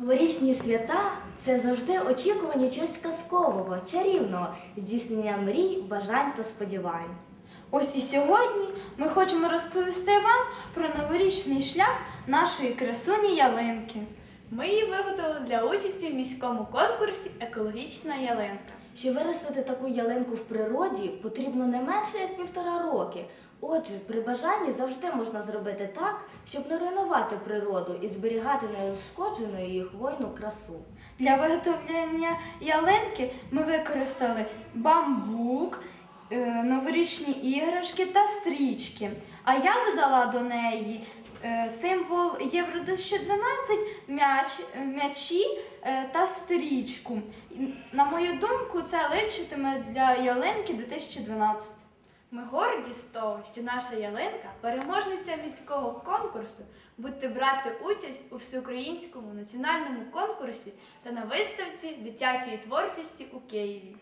Новорічні свята це завжди очікування чогось казкового, чарівного, здійснення мрій, бажань та сподівань. Ось і сьогодні ми хочемо розповісти вам про новорічний шлях нашої красуні ялинки. Ми її виготовили для участі в міському конкурсі Екологічна ялинка. Щоб виростити таку ялинку в природі, потрібно не менше як півтора роки. Отже, при бажанні завжди можна зробити так, щоб не руйнувати природу і зберігати неушкодженою її хвойну красу. Для виготовлення ялинки ми використали бамбук, е, новорічні іграшки та стрічки. А я додала до неї символ Євро 2012 м'яч, е, м'ячі е, та стрічку. На мою думку, це личитиме для ялинки 2012. Ми горді з того, що наша ялинка переможниця міського конкурсу. Будьте брати участь у всеукраїнському національному конкурсі та на виставці дитячої творчості у Києві.